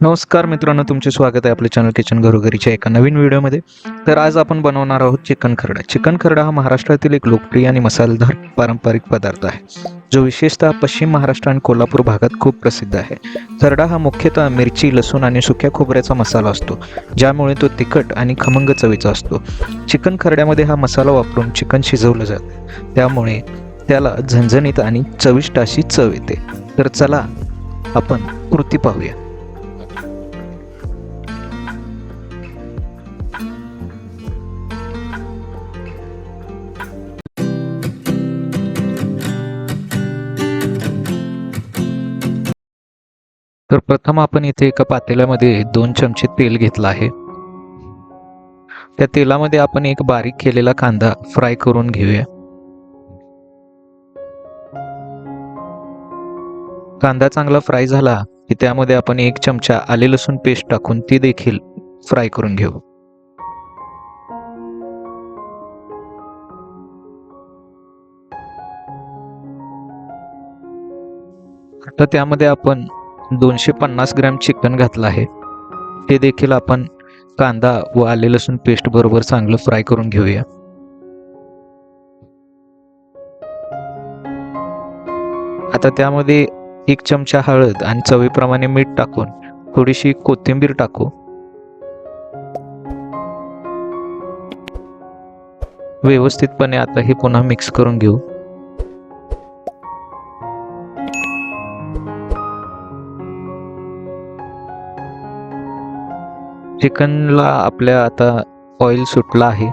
नमस्कार मित्रांनो तुमचे स्वागत आहे आपल्या चॅनल किचन घरोघरीच्या एका नवीन व्हिडिओमध्ये. तर आज आपण बनवणार आहोत चिकन खरडा. चिकन खरडा हा महाराष्ट्रातील एक लोकप्रिय आणि मसालेदार पारंपरिक पदार्थ आहे जो विशेषतः पश्चिम महाराष्ट्र आणि कोल्हापूर भागात खूप प्रसिद्ध आहे. खरडा हा मुख्यतः मिरची लसूण आणि सुक्या खोबऱ्याचा मसाला असतो ज्यामुळे तो तिखट आणि खमंग चवीचा असतो. चिकन खरड्यामध्ये हा मसाला वापरून चिकन शिजवलं जातं. त्यामुळे त्याला झणझणीत आणि चविष्ट अशी चव येते. तर चला आपण कृती पाहूया. तर प्रथम आपण इथे एका पातेल्यामध्ये दोन चमचे तेल घेतलं आहे. त्या तेलामध्ये आपण एक बारीक केलेला कांदा फ्राय करून घेऊया. कांदा चांगला फ्राय झाला की त्यामध्ये आपण एक चमचा आले लसूण पेस्ट टाकून ती देखील फ्राय करून घेऊ. आता त्यामध्ये आपण दोनशे पन्नास ग्रॅम चिकन घातलं आहे. ते देखील आपण कांदा व आले लसूण पेस्ट बरोबर चांगलं फ्राय करून घेऊया. आता त्यामध्ये एक चमचा हळद आणि चवीप्रमाणे मीठ टाकून थोडीशी कोथिंबीर टाकू. व्यवस्थितपणे आता हे पुन्हा मिक्स करून घेऊ. चिकनला आपल्या आता ऑइल सुटलं आहे.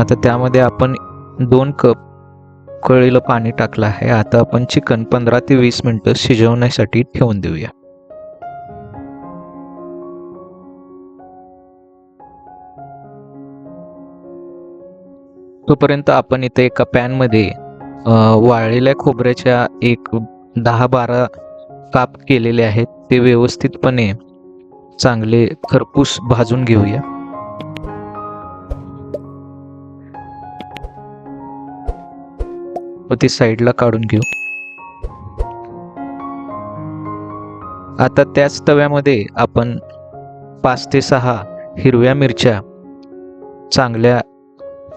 आता त्यामध्ये आपण दोन कप कळीलं पाणी टाकलं आहे. आता आपण चिकन पंधरा ते वीस मिनटं शिजवण्यासाठी ठेवून देऊया. तोपर्यंत आपण इथे एका पॅनमध्ये वाळलेल्या खोबऱ्याच्या एक दहा बारा काप केलेले आहेत. ते व्यवस्थितपणे चांगले खरपूस भाजून घेऊया. व ती साईडला काढून घेऊ. आता त्याच तव्यामध्ये आपण पाच ते सहा हिरव्या मिरच्या चांगल्या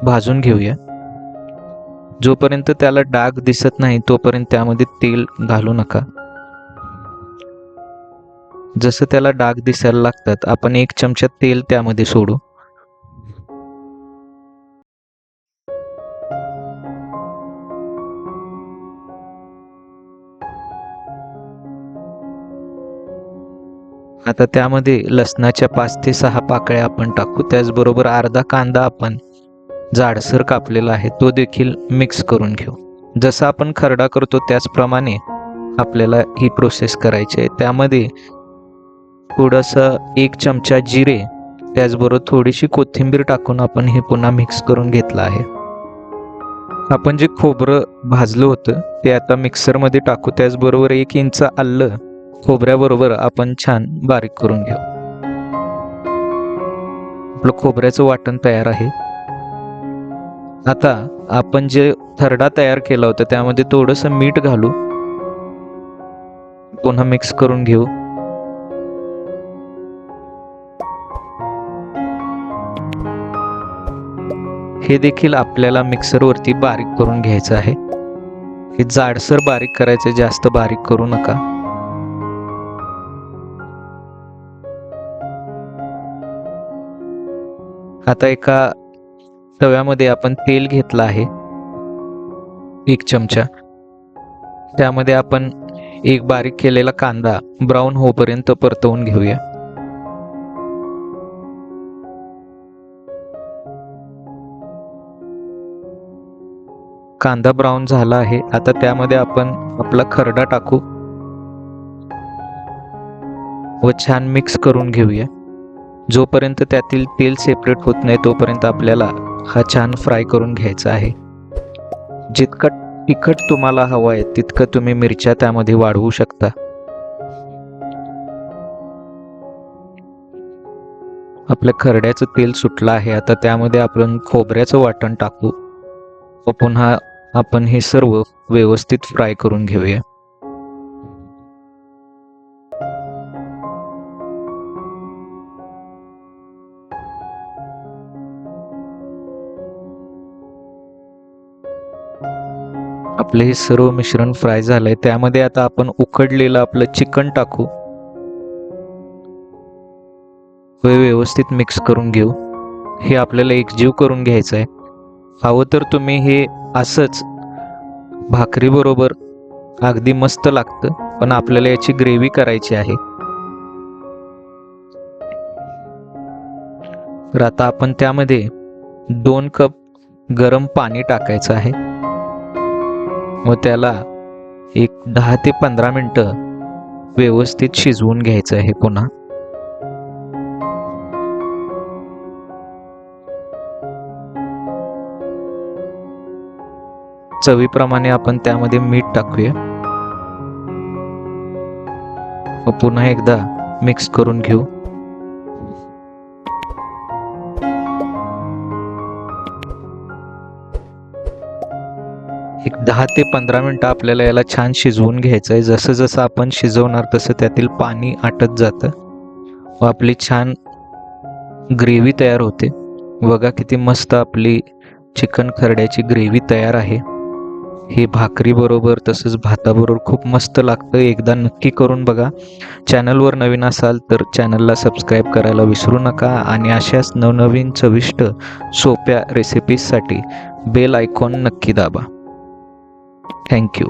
भाजून घेऊया. जोपर्यंत त्याला डाग दिसत नाही तोपर्यंत त्यामध्ये तेल घालू नका. जसं त्याला डाग दिसायला लागतात आपण एक चमचा तेल त्यामध्ये सोडू. आता त्यामध्ये लसणाच्या पाच ते सहा पाकळ्या आपण टाकू. त्याचबरोबर अर्धा कांदा आपण जाडसर कापलेला आहे तो देखील मिक्स करून घेऊ. जसं आपण खरडा करतो त्याचप्रमाणे आपल्याला ही प्रोसेस करायची आहे. त्यामध्ये थोडंसं एक चमचा जिरे त्याचबरोबर थोडीशी कोथिंबीर टाकून आपण हे पुन्हा मिक्स करून घेतलं आहे. आपण जे खोबरं भाजलं होतं ते आता मिक्सरमध्ये टाकू. त्याचबरोबर एक इंच आलं खोबऱ्याबरोबर आपण छान बारीक करून घेऊ. आपलं खोबऱ्याचं वाटण तयार आहे. आता आपण जे थरडा तयार केला होता त्यामध्ये थोडंसं मीठ घालू. पुन्हा मिक्स करून घेऊ. हे देखील आपल्याला मिक्सरवरती बारीक करून घ्यायचं आहे. हे जाडसर बारीक करायचं जास्त बारीक करू नका. आता एका तव्यामध्ये आपण तेल घेतलं आहे. एक चमचा. त्यामध्ये आपण एक बारीक केलेला कांदा ब्राऊन होईपर्यंत परतवून घेऊया. कांदा ब्राऊन झाला आहे. आता त्यामध्ये आपण आपला खरडा टाकू व छान मिक्स करून घेऊया. जोपर्यंत त्यातील तेल सेपरेट होत नाही तोपर्यंत आपल्याला हा छान फ्राय करून घ्यायचा आहे. जितकं तिखट तुम्हाला हवं आहे तितकं तुम्ही मिरच्या त्यामध्ये वाढवू शकता. आपल्या खरड्याचं तेल सुटलं आहे. आता त्यामध्ये आपण खोबऱ्याचं वाटण टाकू. व पुन्हा आपण हे सर्व व्यवस्थित फ्राय करून घेऊया. आपलं हे सर्व मिश्रण फ्राय झालंय. त्यामध्ये आता आपण उकडलेलं आपलं चिकन टाकू. व्यवस्थित मिक्स करून घेऊ. हे आपल्याला एकजीव करून घ्यायचं आहे हवं तर तुम्ही हे असंच भाकरीबरोबर अगदी मस्त लागतं पण आपल्याला याची ग्रेव्ही करायची आहे. तर आता आपण त्यामध्ये दोन कप गरम पाणी टाकायचं आहे. व त्याला एक दहा ते पंधरा मिनटं व्यवस्थित शिजवून घ्यायचं आहे पुन्हा. चवीप्रमाणे आपण त्यामध्ये मीठ टाकूया. व पुन्हा एकदा मिक्स करून घेऊ. एक दहा ते पंधरा मिनटं आपल्याला याला छान शिजवून घ्यायचं आहे. जसं जसं आपण शिजवणार तसं त्यातील पाणी आटत जातं. व आपली छान ग्रेव्ही तयार होते. बघा किती मस्त आपली चिकन खरड्याची ग्रेव्ही तयार आहे. हे भाकरीबरोबर तसंच भाताबरोबर खूप मस्त लागतं. एकदा नक्की करून बघा. चॅनलवर नवीन असाल तर चॅनलला सबस्क्राईब करायला विसरू नका आणि अशाच नवनवीन चविष्ट सोप्या रेसिपीजसाठी बेल आयकॉन नक्की दाबा. थँक्यू